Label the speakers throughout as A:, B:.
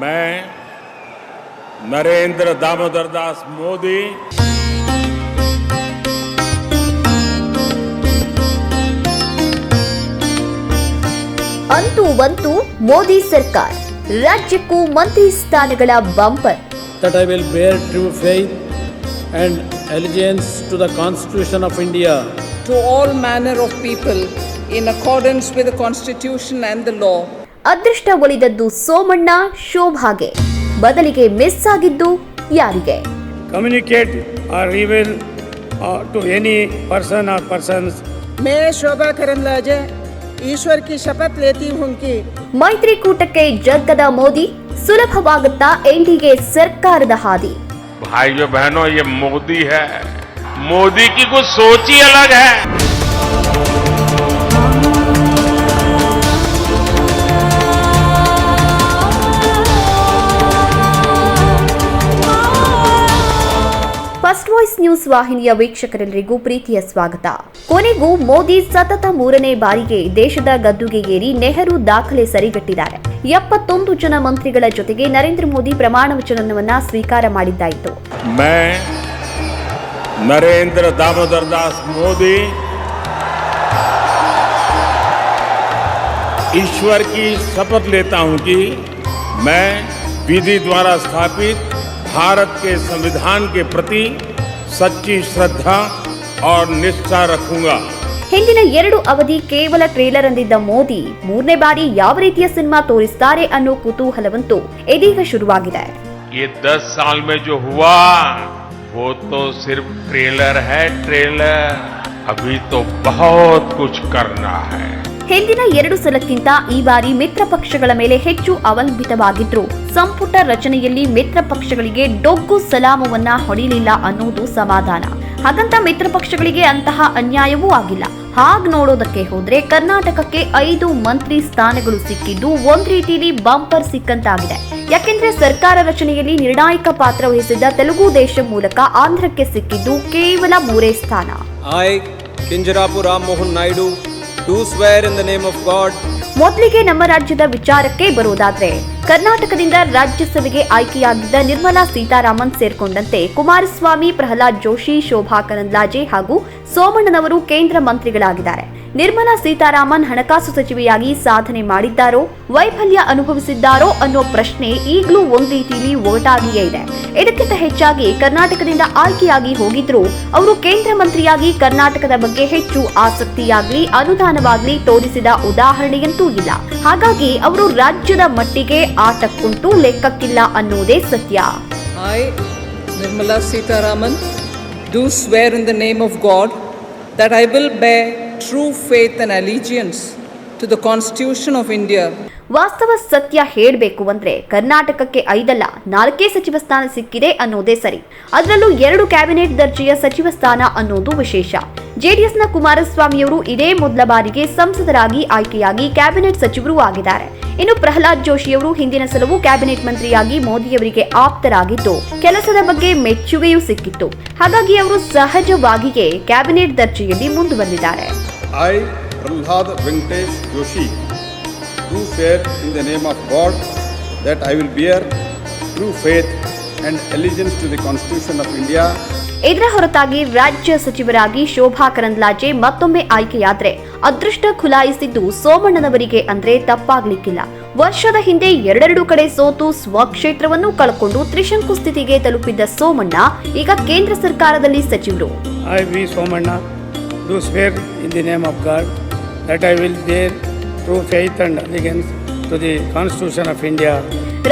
A: मैं नरेंद्र दामोदर दास मोदी
B: ಅಂತೂ ಬಂತು ಮೋದಿ ಸರ್ಕಾರ ರಾಜ್ಯಕ್ಕೂ ಮಂತ್ರಿ ಸ್ಥಾನಗಳ bumper
C: that I will bear true faith and allegiance to the Constitution of India,
D: to all manner of people in accordance with the Constitution and the law.
B: ಅದೃಷ್ಟ ಒಲಿದದ್ದು ಸೋಮಣ್ಣ ಶೋಭಾಗೆ ಬದಲಿಗೆ ಮಿಸ್ ಆಗಿದ್ದು ಯಾರಿಗೆ
E: communicate or reveal uh, to any person or persons
D: मैं शोभा करंदलाजे ईश्वर की शपथ लेती हूँ कि
B: ಮೈತ್ರಿಕೂಟಕ್ಕೆ ಜಗ್ಗದ ಮೋದಿ ಸುಲಭವಾಗುತ್ತಾ ಎನ್ಡಿಗೆ ಸರ್ಕಾರದ ಹಾದಿ
A: भाइयों बहनों ये मोदी है मोदी की कुछ सोच ही अलग है
B: ನ್ಯೂಸ್ ವಾಹಿನಿಯ ವೀಕ್ಷಕರೆಲ್ಲರಿಗೂ ಪ್ರೀತಿಯ ಸ್ವಾಗತ ಕೊನೆಗೂ ಮೋದಿ ಸತತ ಮೂರನೇ ಬಾರಿಗೆ ದೇಶದ ಗದ್ದುಗೆ ಏರಿ ನೆಹರು ದಾಖಲೆ ಸರಿಗಟ್ಟಿದ್ದಾರೆ ಎಪ್ಪತ್ತೊಂದು ಜನ ಮಂತ್ರಿಗಳ ಜೊತೆಗೆ ನರೇಂದ್ರ ಮೋದಿ ಪ್ರಮಾಣ ವಚನವನ್ನ ಸ್ವೀಕಾರ ಮಾಡಿದ್ದಾಯಿತು
A: मैं नरेंद्र दामोदर दास मोदी ईश्वर की शपथ लेता हूं कि मैं विधि द्वारा स्थापित भारत के संविधान के प्रति सच्ची श्रद्धा और निष्ठा रखूंगा
B: ಹಿಂದಿನ ಎರಡು ಅವಧಿ ಕೇವಲ ಟ್ರೇಲರ್ ಅಂದಿದ್ದ ಮೋದಿ ಮೂರನೇ ಬಾರಿ ಯಾವ ರೀತಿಯ ಸಿನಿಮಾ ತೋರಿಸ್ತಾರೆ ಅನ್ನೋ ಕುತೂಹಲವಂತೂ ಇದೀಗ ಶುರುವಾಗಿದೆ
A: ये दस साल में जो हुआ वो तो सिर्फ ट्रेलर है ट्रेलर अभी तो बहुत कुछ करना है
B: ಹಿಂದಿನ ಎರಡು ಸಲಕ್ಕಿಂತ ಈ ಬಾರಿ ಮಿತ್ರ ಪಕ್ಷಗಳ ಮೇಲೆ ಹೆಚ್ಚು ಅವಲಂಬಿತವಾಗಿದ್ರು. ಸಂಪುಟ ರಚನೆಯಲ್ಲಿ ಮಿತ್ರ ಪಕ್ಷಗಳಿಗೆ ಡೊಗ್ಗು ಸಲಾಮವನ್ನ ಹೊಡಿಲಿಲ್ಲ ಅನ್ನೋದು ಸಮಾಧಾನ. ಹಾಗಂತ ಮಿತ್ರ ಪಕ್ಷಗಳಿಗೆ ಅಂತಹ ಅನ್ಯಾಯವೂ ಆಗಿಲ್ಲ. ಹಾಗ್ ನೋಡೋದಕ್ಕೆ ಹೋದ್ರೆ ಕರ್ನಾಟಕಕ್ಕೆ ಐದು ಮಂತ್ರಿ ಸ್ಥಾನಗಳು ಸಿಕ್ಕಿದ್ದು ಒಂದ್ ರೀತಿಲಿ ಬಂಪರ್ ಸಿಕ್ಕಂತಾಗಿದೆ. ಯಾಕೆಂದ್ರೆ ಸರ್ಕಾರ ರಚನೆಯಲ್ಲಿ ನಿರ್ಣಾಯಕ ಪಾತ್ರ ವಹಿಸಿದ್ದ ತೆಲುಗು ದೇಶ ಮೂಲಕ ಆಂಧ್ರಕ್ಕೆ ಸಿಕ್ಕಿದ್ದು ಕೇವಲ ಮೂರೇ ಸ್ಥಾನ.
F: I,
B: ಮೊದಲಿಗೆ ನಮ್ಮ ರಾಜ್ಯದ ವಿಚಾರಕ್ಕೆ ಬರುವುದಾದ್ರೆ, ಕರ್ನಾಟಕದಿಂದ ರಾಜ್ಯಸಭೆಗೆ ಆಯ್ಕೆಯಾಗಿದ್ದ ನಿರ್ಮಲಾ ಸೀತಾರಾಮನ್ ಸೇರ್ಕೊಂಡಂತೆ ಕುಮಾರಸ್ವಾಮಿ, ಪ್ರಹ್ಲಾದ್ ಜೋಶಿ, ಶೋಭಾ ಕರಂದ್ಲಾಜೆ ಹಾಗೂ ಸೋಮಣ್ಣನವರು ಕೇಂದ್ರ ಮಂತ್ರಿಗಳಾಗಿದ್ದಾರೆ. ನಿರ್ಮಲಾ ಸೀತಾರಾಮನ್ ಹಣಕಾಸು ಸಚಿವೆಯಾಗಿ ಸಾಧನೆ ಮಾಡಿದ್ದಾರೋ, ವೈಫಲ್ಯ ಅನುಭವಿಸಿದ್ದಾರೋ ಅನ್ನೋ ಪ್ರಶ್ನೆ ಈಗಲೂ ಒಂದು ರೀತಿಯಲ್ಲಿ ಒಗಟಾಗಿಯೇ ಇದೆ. ಇದಕ್ಕಿಂತ ಹೆಚ್ಚಾಗಿ ಕರ್ನಾಟಕದಿಂದ ಆಯ್ಕೆಯಾಗಿ ಹೋಗಿದ್ರು, ಅವರು ಕೇಂದ್ರ ಮಂತ್ರಿಯಾಗಿ ಕರ್ನಾಟಕದ ಬಗ್ಗೆ ಹೆಚ್ಚು ಆಸಕ್ತಿಯಾಗಲಿ, ಅನುದಾನವಾಗಲಿ ತೋರಿಸಿದ ಉದಾಹರಣೆಯಂತೂ ಇಲ್ಲ. ಹಾಗಾಗಿ ಅವರು ರಾಜ್ಯದ ಮಟ್ಟಿಗೆ ಆಟಕ್ಕುಂಟು, ಲೆಕ್ಕಕ್ಕಿಲ್ಲ ಅನ್ನೋದೇ ಸತ್ಯ.
D: Nirmala Sitharaman, do swear in the name of God that I will bear true faith and allegiance to the Constitution of India.
B: ವಾಸ್ತವ ಸತ್ಯ ಹೇಳಬೇಕು ಅಂದ್ರೆ ಕರ್ನಾಟಕಕ್ಕೆ ಐದಲ್ಲ, ನಾಲ್ಕೇ ಸಚಿವ ಸ್ಥಾನ ಸಿಕ್ಕಿದೆ ಅನ್ನೋದೇ ಸರಿ. ಅದರಲ್ಲೂ ಎರಡು ಕ್ಯಾಬಿನೆಟ್ ದರ್ಜೆಯ ಸಚಿವ ಸ್ಥಾನ ಅನ್ನೋದು ವಿಶೇಷ. ಜೆಡಿಎಸ್ನ ಕುಮಾರಸ್ವಾಮಿಯವರು ಇದೇ ಮೊದಲ ಬಾರಿಗೆ ಸಂಸದರಾಗಿ ಆಯ್ಕೆಯಾಗಿ ಕ್ಯಾಬಿನೆಟ್ ಸಚಿವರೂ ಆಗಿದ್ದಾರೆ. ಇನ್ನು ಪ್ರಹ್ಲಾದ್ ಜೋಶಿಯವರು ಹಿಂದಿನ ಸಲವು ಕ್ಯಾಬಿನೆಟ್ ಮಂತ್ರಿಯಾಗಿ ಮೋದಿಯವರಿಗೆ ಆಪ್ತರಾಗಿದ್ದು, ಕೆಲಸದ ಬಗ್ಗೆ ಮೆಚ್ಚುಗೆಯೂ ಸಿಕ್ಕಿತ್ತು. ಹಾಗಾಗಿ ಅವರು ಸಹಜವಾಗಿಯೇ ಕ್ಯಾಬಿನೆಟ್ ದರ್ಜೆಯಲ್ಲಿ ಮುಂದುವರೆದಿದ್ದಾರೆ.
G: I, Prahlad Venkatesh Joshi, do swear in the name of God that I will bear true faith and allegiance to the Constitution of India.
B: ಇದರ ಹೊರತಾಗಿ ರಾಜ್ಯ ಸಚಿವರಾಗಿ ಶೋಭಾ ಕರಂದ್ಲಾಜೆ ಮತ್ತೊಮ್ಮೆ ಆಯ್ಕೆಯಾದ್ರೆ ಅದೃಷ್ಟ ಖುಲಾಯಿಸಿದ್ದು ಸೋಮಣ್ಣನವರಿಗೆ ಅಂದ್ರೆ ತಪ್ಪಾಗ್ಲಿಕ್ಕಿಲ್ಲ. ವರ್ಷದ ಹಿಂದೆ ಎರಡೆರಡು ಕಡೆ ಸೋತು ಸ್ವಕ್ಷೇತ್ರವನ್ನು ಕಳ್ಕೊಂಡು ತ್ರಿಶಂಕು ಸ್ಥಿತಿಗೆ ತಲುಪಿದ್ದ ಸೋಮಣ್ಣ ಈಗ ಕೇಂದ್ರ ಸರ್ಕಾರದಲ್ಲಿ ಸಚಿವರು.
E: Do swear in the name of God, that I will bear true faith and allegiance to the Constitution of India.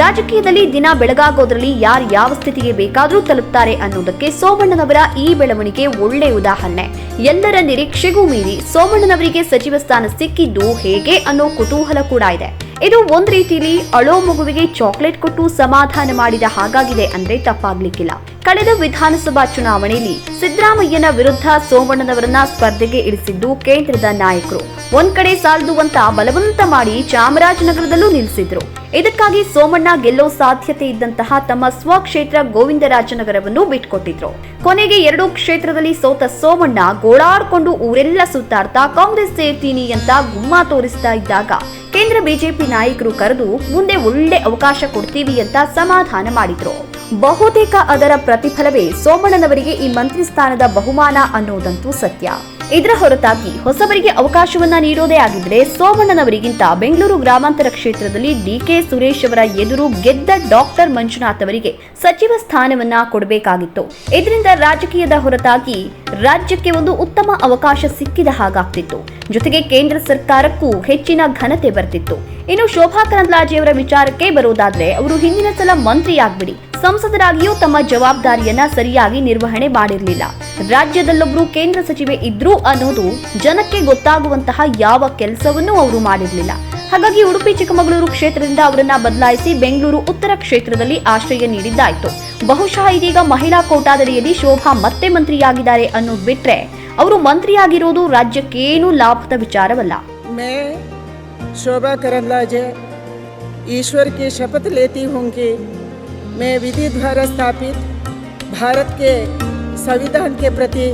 B: ರಾಜಕೀಯದಲ್ಲಿ ದಿನ ಬೆಳಗಾಗೋದ್ರಲ್ಲಿ ಯಾರು ಯಾವ ಸ್ಥಿತಿಗೆ ಬೇಕಾದರೂ ತಲುಪ್ತಾರೆ ಅನ್ನೋದಕ್ಕೆ ಸೋಮಣ್ಣನವರ ಈ ಬೆಳವಣಿಗೆ ಒಳ್ಳೆ ಉದಾಹರಣೆ. ಎಲ್ಲರ ನಿರೀಕ್ಷೆಗೂ ಮೀರಿ ಸೋಮಣ್ಣನವರಿಗೆ ಸಚಿವ ಸ್ಥಾನ ಸಿಕ್ಕಿದ್ದು ಹೇಗೆ ಅನ್ನೋ ಕುತೂಹಲ ಕೂಡ ಇದೆ. ಇದು ಒಂದ್ ರೀತಿಲಿ ಅಳೋ ಮಗುವಿಗೆ ಚಾಕ್ಲೇಟ್ ಕೊಟ್ಟು ಸಮಾಧಾನ ಮಾಡಿದ ಹಾಗಾಗಿದೆ ಅಂದ್ರೆ ತಪ್ಪಾಗ್ಲಿಕ್ಕಿಲ್ಲ. ಕಳೆದ ವಿಧಾನಸಭಾ ಚುನಾವಣೆಯಲ್ಲಿ ಸಿದ್ದರಾಮಯ್ಯನ ವಿರುದ್ಧ ಸೋಮಣ್ಣನವರನ್ನ ಸ್ಪರ್ಧೆಗೆ ಇಳಿಸಿದ್ದು ಕೇಂದ್ರದ ನಾಯಕರು. ಒಂದ್ ಕಡೆ ಸಾಲದು ಅಂತ ಬಲವಂತ ಮಾಡಿ ಚಾಮರಾಜನಗರದಲ್ಲೂ ನಿಲ್ಲಿಸಿದ್ರು. ಇದಕ್ಕಾಗಿ ಸೋಮಣ್ಣ ಗೆಲ್ಲೋ ಸಾಧ್ಯತೆ ಇದ್ದಂತಹ ತಮ್ಮ ಸ್ವಕ್ಷೇತ್ರ ಗೋವಿಂದರಾಜನಗರವನ್ನು ಬಿಟ್ಕೊಟ್ಟಿದ್ರು. ಕೊನೆಗೆ ಎರಡೂ ಕ್ಷೇತ್ರದಲ್ಲಿ ಸೋತ ಸೋಮಣ್ಣ ಗೋಳಾಡ್ಕೊಂಡು ಊರೆಲ್ಲ ಸುತ್ತಾಡ್ತಾ ಕಾಂಗ್ರೆಸ್ ಸೇರ್ತೀನಿ ಅಂತ ಗುಮ್ಮ ತೋರಿಸ್ತಾ ಇದ್ದಾಗ ಕೇಂದ್ರ ಬಿಜೆಪಿ ನಾಯಕರು ಕರೆದು ಮುಂದೆ ಒಳ್ಳೆ ಅವಕಾಶ ಕೊಡ್ತೀವಿ ಅಂತ ಸಮಾಧಾನ ಮಾಡಿದ್ರು. ಬಹುತೇಕ ಅದರ ಪ್ರತಿಫಲವೇ ಸೋಮಣ್ಣನವರಿಗೆ ಈ ಮಂತ್ರಿ ಸ್ಥಾನದ ಬಹುಮಾನ ಅನ್ನೋದಂತೂ ಸತ್ಯ. ಇದರ ಹೊರತಾಗಿ ಹೊಸಬರಿಗೆ ಅವಕಾಶವನ್ನ ನೀಡೋದೇ ಆಗಿದ್ರೆ ಸೋಮಣ್ಣನವರಿಗಿಂತ ಬೆಂಗಳೂರು ಗ್ರಾಮಾಂತರ ಕ್ಷೇತ್ರದಲ್ಲಿ ಡಿಕೆ ಸುರೇಶ್ ಅವರ ಎದುರು ಗೆದ್ದ ಡಾಕ್ಟರ್ ಮಂಜುನಾಥ್ ಅವರಿಗೆ ಸಚಿವ ಸ್ಥಾನವನ್ನ ಕೊಡಬೇಕಾಗಿತ್ತು. ಇದರಿಂದ ರಾಜಕೀಯದ ಹೊರತಾಗಿ ರಾಜ್ಯಕ್ಕೆ ಒಂದು ಉತ್ತಮ ಅವಕಾಶ ಸಿಕ್ಕಿದ ಹಾಗಾಗ್ತಿತ್ತು. ಜೊತೆಗೆ ಕೇಂದ್ರ ಸರ್ಕಾರಕ್ಕೂ ಹೆಚ್ಚಿನ ಘನತೆ ಬರ್ತಿತ್ತು. ಇನ್ನು ಶೋಭಾ ಕರಂದ್ಲಾಜೆಯವರ ವಿಚಾರಕ್ಕೆ ಬರೋದಾದ್ರೆ ಅವರು ಹಿಂದಿನ ಸಲ ಮಂತ್ರಿಯಾಗ್ಬಿಡಿ. ಸಂಸದರಾಗಿಯೂ ತಮ್ಮ ಜವಾಬ್ದಾರಿಯನ್ನ ಸರಿಯಾಗಿ ನಿರ್ವಹಣೆ ಮಾಡಿರಲಿಲ್ಲ. ರಾಜ್ಯದಲ್ಲೊಬ್ರು ಕೇಂದ್ರ ಸಚಿವೆ ಇದ್ರು ಅನ್ನೋದು ಜನಕ್ಕೆ ಗೊತ್ತಾಗುವಂತಹ ಯಾವ ಕೆಲಸವನ್ನೂ ಅವರು ಮಾಡಿರಲಿಲ್ಲ. ಹಾಗಾಗಿ ಉಡುಪಿ ಚಿಕ್ಕಮಗಳೂರು ಕ್ಷೇತ್ರದಿಂದ ಅವರನ್ನ ಬದಲಾಯಿಸಿ ಬೆಂಗಳೂರು ಉತ್ತರ ಕ್ಷೇತ್ರದಲ್ಲಿ ಆಶ್ರಯ ನೀಡಿದ್ದಾಯ್ತು. ಬಹುಶಃ ಇದೀಗ ಮಹಿಳಾ ಕೋಟಾದಡಿಯಲ್ಲಿ ಶೋಭಾ ಮತ್ತೆ ಮಂತ್ರಿಯಾಗಿದ್ದಾರೆ ಅನ್ನೋದು ಬಿಟ್ರೆ ಅವರು ಮಂತ್ರಿಯಾಗಿರೋದು ರಾಜ್ಯಕ್ಕೇನೂ ಲಾಭದ ವಿಚಾರವಲ್ಲ.
H: शोभा करंदलाजे ईश्वर की शपथ लेती हूँ कि मैं विधि द्वारा स्थापित भारत के संविधान के प्रति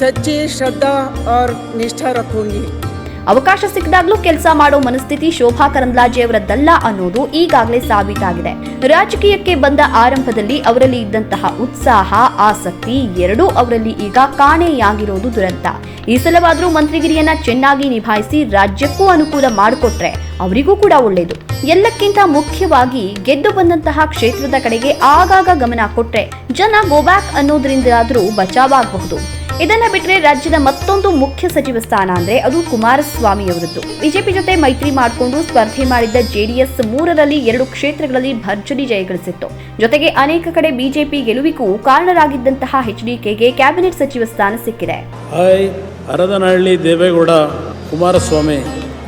H: सच्ची श्रद्धा और निष्ठा रखूँगी।
B: ಅವಕಾಶ ಸಿಕ್ಕಿದಾಗ್ಲೂ ಕೆಲಸ ಮಾಡೋ ಮನಸ್ಥಿತಿ ಶೋಭಾ ಕರಂದ್ಲಾಜೆ ಅವರದ್ದಲ್ಲ ಅನ್ನೋದು ಈಗಾಗಲೇ ಸಾಬೀತಾಗಿದೆ. ರಾಜಕೀಯಕ್ಕೆ ಬಂದ ಆರಂಭದಲ್ಲಿ ಅವರಲ್ಲಿ ಇದ್ದಂತಹ ಉತ್ಸಾಹ, ಆಸಕ್ತಿ ಎರಡೂ ಅವರಲ್ಲಿ ಈಗ ಕಾಣೆಯಾಗಿರೋದು ದುರಂತ. ಈ ಸಲವಾದರೂ ಮಂತ್ರಿಗಿರಿಯನ್ನ ಚೆನ್ನಾಗಿ ನಿಭಾಯಿಸಿ ರಾಜ್ಯಕ್ಕೂ ಅನುಕೂಲ ಮಾಡಿಕೊಟ್ರೆ ಅವರಿಗೂ ಕೂಡ ಒಳ್ಳೆಯದು ಎಲ್ಲಕ್ಕಿಂತ ಮುಖ್ಯವಾಗಿ ಗೆದ್ದು ಬಂದಂತಹ ಕ್ಷೇತ್ರದ ಕಡೆಗೆ ಆಗಾಗ ಗಮನ ಕೊಟ್ರೆ ಜನ ಗೋಬ್ಯಾಕ್ ಅನ್ನೋದ್ರಿಂದಾದರೂ ಬಚಾವಾಗಬಹುದು ಇದನ್ನ ಬಿಟ್ಟರೆ ರಾಜ್ಯದ ಮತ್ತೊಂದು ಮುಖ್ಯ ಸಚಿವ ಸ್ಥಾನ ಅಂದ್ರೆ ಅದು ಕುಮಾರಸ್ವಾಮಿ ಅವರದ್ದು. ಬಿಜೆಪಿ ಜೊತೆ ಮೈತ್ರಿ ಮಾಡಿಕೊಂಡು ಸ್ಪರ್ಧೆ ಮಾಡಿದ್ದ ಜೆಡಿಎಸ್ ಮೂರರಲ್ಲಿ ಎರಡು ಕ್ಷೇತ್ರಗಳಲ್ಲಿ ಭರ್ಜರಿ ಜಯಗಳಿಸಿತ್ತು ಜೊತೆಗೆ ಅನೇಕ ಕಡೆ ಬಿಜೆಪಿ ಗೆಲುವಿಗೂ ಕಾರಣರಾಗಿದ್ದಂತಹ ಎಚ್ಡಿಕೆಗೆ ಕ್ಯಾಬಿನೆಟ್ ಸಚಿವ ಸ್ಥಾನ ಸಿಕ್ಕಿದೆ.
C: Aradanahalli Deve Gowda, Kumaraswamy.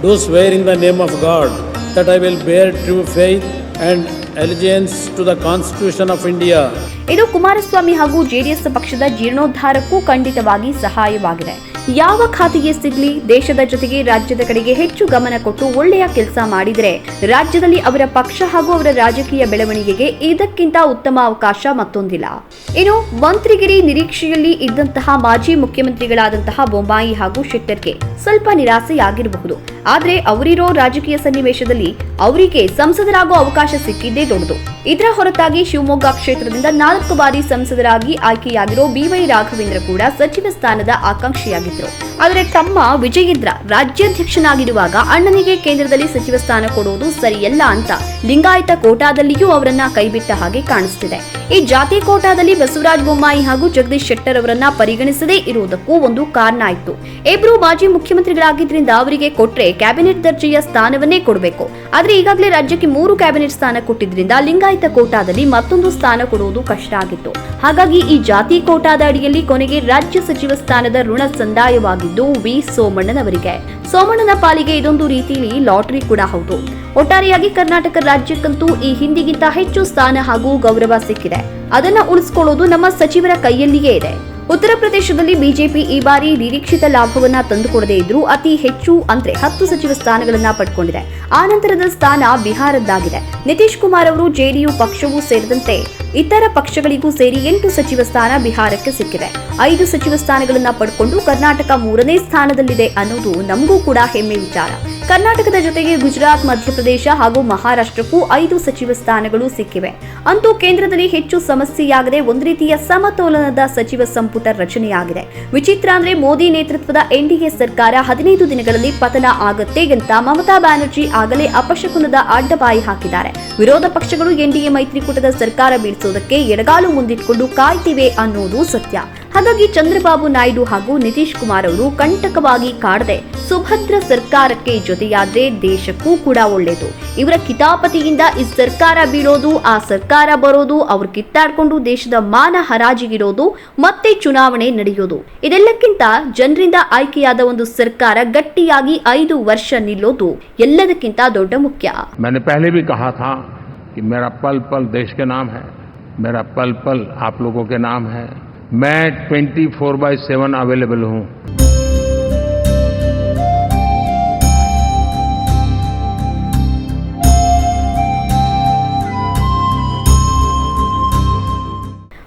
C: Do swear in the name of God that I will bear true faith and allegiance to the constitution of India
B: ಇದು ಕುಮಾರಸ್ವಾಮಿ ಹಾಗೂ ಜೆಡಿಎಸ್ ಪಕ್ಷದ ಜೀರ್ಣೋದ್ಧಾರಕ್ಕೂ ಖಂಡಿತವಾಗಿ ಸಹಾಯವಾಗಿದೆ. ಯಾವ ಖಾತೆಗೆ ಸಿಗ್ಲಿ, ದೇಶದ ಜೊತೆಗೆ ರಾಜ್ಯದ ಕಡೆಗೆ ಹೆಚ್ಚು ಗಮನ ಕೊಟ್ಟು ಒಳ್ಳೆಯ ಕೆಲಸ ಮಾಡಿದರೆ, ರಾಜ್ಯದಲ್ಲಿ ಅವರ ಪಕ್ಷ ಹಾಗೂ ಅವರ ರಾಜಕೀಯ ಬೆಳವಣಿಗೆಗೆ ಇದಕ್ಕಿಂತ ಉತ್ತಮ ಅವಕಾಶ ಮತ್ತೊಂದಿಲ್ಲ. ಇನ್ನು, ಮಂತ್ರಿಗಿರಿ ನಿರೀಕ್ಷೆಯಲ್ಲಿ ಇದ್ದಂತಹ ಮಾಜಿ ಮುಖ್ಯಮಂತ್ರಿಗಳಾದಂತಹ ಬೊಂಬಾಯಿ ಹಾಗೂ ಶೆಟ್ಟರ್ಗೆ ಸ್ವಲ್ಪ ನಿರಾಸೆಯಾಗಿರಬಹುದು. ಆದ್ರೆ ಅವರಿರೋ ರಾಜಕೀಯ ಸನ್ನಿವೇಶದಲ್ಲಿ ಅವರಿಗೆ ಸಂಸದರಾಗೋ ಅವಕಾಶ ಸಿಕ್ಕಿದ್ದೇ ದೊಡ್ಡದು. ಇದರ ಹೊರತಾಗಿ ಶಿವಮೊಗ್ಗ ಕ್ಷೇತ್ರದಿಂದ ನಾಲ್ಕು ಬಾರಿ ಸಂಸದರಾಗಿ ಆಯ್ಕೆಯಾಗಿರೋ ಬಿವೈ ರಾಘವೇಂದ್ರ ಕೂಡ ಸಚಿವ ಸ್ಥಾನದ ಆಕಾಂಕ್ಷಿಯಾಗಿದ್ರು. ಆದರೆ ತಮ್ಮ ವಿಜಯೇಂದ್ರ ರಾಜ್ಯಾಧ್ಯಕ್ಷನಾಗಿರುವಾಗ ಅಣ್ಣನಿಗೆ ಕೇಂದ್ರದಲ್ಲಿ ಸಚಿವ ಸ್ಥಾನ ಕೊಡುವುದು ಸರಿಯಲ್ಲ ಅಂತ ಲಿಂಗಾಯತ ಕೋಟಾದಲ್ಲಿಯೂ ಅವರನ್ನ ಕೈಬಿಟ್ಟ ಹಾಗೆ ಕಾಣಿಸ್ತಿದೆ. ಈ ಜಾತಿ ಕೋಟಾದಲ್ಲಿ ಬಸವರಾಜ ಬೊಮ್ಮಾಯಿ ಹಾಗೂ ಜಗದೀಶ್ ಶೆಟ್ಟರ್ ಅವರನ್ನ ಪರಿಗಣಿಸದೇ ಇರುವುದಕ್ಕೂ ಒಂದು ಕಾರಣ ಆಯಿತು. ಇಬ್ರು ಮಾಜಿ ಮುಖ್ಯಮಂತ್ರಿಗಳಾಗಿದ್ದರಿಂದ ಅವರಿಗೆ ಕೊಟ್ಟರೆ ಕ್ಯಾಬಿನೆಟ್ ದರ್ಜೆಯ ಸ್ಥಾನವನ್ನೇ ಕೊಡಬೇಕು. ಆದ್ರೆ ಈಗಾಗಲೇ ರಾಜ್ಯಕ್ಕೆ ಮೂರು ಕ್ಯಾಬಿನೆಟ್ ಸ್ಥಾನ ಕೊಟ್ಟಿದ್ರಿಂದ ಲಿಂಗಾಯತ ಕೋಟಾದಲ್ಲಿ ಮತ್ತೊಂದು ಸ್ಥಾನ ಕೊಡುವುದು ಕಷ್ಟ ಆಗಿತ್ತು. ಹಾಗಾಗಿ ಈ ಜಾತಿ ಕೋಟಾದ ಅಡಿಯಲ್ಲಿ ಕೊನೆಗೆ ರಾಜ್ಯ ಸಚಿವ ಸ್ಥಾನದ ಋಣ ಸಂದಾಯವಾಗಿದ್ದು ವಿ ಸೋಮಣ್ಣನವರಿಗೆ. ಸೋಮಣ್ಣನ ಪಾಲಿಗೆ ಇದೊಂದು ರೀತಿಯಲ್ಲಿ ಲಾಟರಿ ಕೂಡ ಹೌದು. ಒಟ್ಟಾರೆಯಾಗಿ ಕರ್ನಾಟಕ ರಾಜ್ಯಕ್ಕಂತೂ ಈ ಹಿಂದಿಗಿಂತ ಹೆಚ್ಚು ಸ್ಥಾನ ಹಾಗೂ ಗೌರವ ಸಿಕ್ಕಿದೆ. ಅದನ್ನ ಉಳಿಸಿಕೊಳ್ಳೋದು ನಮ್ಮ ಸಚಿವರ ಕೈಯಲ್ಲಿಯೇ ಇದೆ. ಉತ್ತರ ಪ್ರದೇಶದಲ್ಲಿ ಬಿಜೆಪಿ ಈ ಬಾರಿ ನಿರೀಕ್ಷಿತ ಲಾಭವನ್ನ ತಂದುಕೊಡದೇ ಇದ್ರೂ ಅತಿ ಹೆಚ್ಚು ಅಂದ್ರೆ ಹತ್ತು ಸಚಿವ ಸ್ಥಾನಗಳನ್ನ ಪಡ್ಕೊಂಡಿದೆ. ಆ ನಂತರದ ಸ್ಥಾನ ಬಿಹಾರದ್ದಾಗಿದೆ. ನಿತೀಶ್ ಕುಮಾರ್ ಅವರು ಜೆಡಿಯು ಪಕ್ಷವೂ ಸೇರಿದಂತೆ ಇತರ ಪಕ್ಷಗಳಿಗೂ ಸೇರಿ ಎಂಟು ಸಚಿವ ಸ್ಥಾನ ಬಿಹಾರಕ್ಕೆ ಸಿಕ್ಕಿದೆ. ಐದು ಸಚಿವ ಸ್ಥಾನಗಳನ್ನ ಪಡ್ಕೊಂಡು ಕರ್ನಾಟಕ ಮೂರನೇ ಸ್ಥಾನದಲ್ಲಿದೆ ಅನ್ನೋದು ನಮಗೂ ಕೂಡ ಹೆಮ್ಮೆ ವಿಚಾರ. ಕರ್ನಾಟಕದ ಜೊತೆಗೆ ಗುಜರಾತ್, ಮಧ್ಯಪ್ರದೇಶ ಹಾಗೂ ಮಹಾರಾಷ್ಟ್ರಕ್ಕೂ ಐದು ಸಚಿವ ಸ್ಥಾನಗಳು ಸಿಕ್ಕಿವೆ. ಅಂತೂ ಕೇಂದ್ರದಲ್ಲಿ ಹೆಚ್ಚು ಸಮಸ್ಯೆಯಾಗದೆ ಒಂದು ರೀತಿಯ ಸಮತೋಲನದ ಸಚಿವ ಸಂಪುಟ ರಚನೆಯಾಗಿದೆ. ವಿಚಿತ್ರ ಅಂದ್ರೆ ಮೋದಿ ನೇತೃತ್ವದ ಎನ್ಡಿಎ ಸರ್ಕಾರ ಹದಿನೈದು ದಿನಗಳಲ್ಲಿ ಪತನ ಆಗುತ್ತೆ ಅಂತ ಮಮತಾ ಬ್ಯಾನರ್ಜಿ ಆಗಲೇ ಅಪಶಕುನದ ಅಡ್ಡಬಾಯಿ ಹಾಕಿದ್ದಾರೆ. ವಿರೋಧ ಪಕ್ಷಗಳು ಎನ್ಡಿಎ ಮೈತ್ರಿಕೂಟದ ಸರ್ಕಾರ ಬೀಳಿಸೋದಕ್ಕೆ ಎಡಗಾಲು ಮುಂದಿಟ್ಕೊಂಡು ಕಾಯ್ತಿವೆ ಅನ್ನೋದು ಸತ್ಯ. ಹಾಗಾಗಿ ಚಂದ್ರಬಾಬು ನಾಯ್ಡು ಹಾಗೂ ನಿತೀಶ್ ಕುಮಾರ್ ಅವರು ಕಂಟಕವಾಗಿ ಕಾಡದೆ ಸುಭದ್ರ ಸರ್ಕಾರಕ್ಕೆ ಜೊತೆಯಾದ್ರೆ ದೇಶಕ್ಕೂ ಕೂಡ ಒಳ್ಳೇದು ಇವರ ಕಿತಾಪತಿಯಿಂದ ಈ ಸರ್ಕಾರ ಬೀಳೋದು ಆ ಸರ್ಕಾರ ಬರೋದು ಅವ್ರು ಕಿತ್ತಾಡ್ಕೊಂಡು ದೇಶದ ಮಾನ ಹರಾಜಿಗಿರೋದು ಮತ್ತೆ ಚುನಾವಣೆ ನಡೆಯೋದು ಇದೆಲ್ಲಕ್ಕಿಂತ ಜನರಿಂದ ಆಯ್ಕೆಯಾದ ಒಂದು ಸರ್ಕಾರ ಗಟ್ಟಿಯಾಗಿ ಐದು ವರ್ಷ ನಿಲ್ಲೋದು ಎಲ್ಲದಕ್ಕಿಂತ ದೊಡ್ಡ ಮುಖ್ಯ
A: मैंने पहले भी कहा था कि मेरा पल पल देश के नाम है मेरा पल पल आप लोगों के नाम है मैं 24 फोर बाई सेवन अवेलेबल हूँ।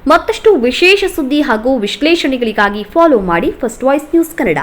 B: ಮತ್ತಷ್ಟು ವಿಶೇಷ ಸುದ್ದಿ ಹಾಗೂ ವಿಶ್ಲೇಷಣೆಗಳಿಗಾಗಿ ಫಾಲೋ ಮಾಡಿ ಫಸ್ಟ್ ವಾಯ್ಸ್ ನ್ಯೂಸ್ ಕನ್ನಡ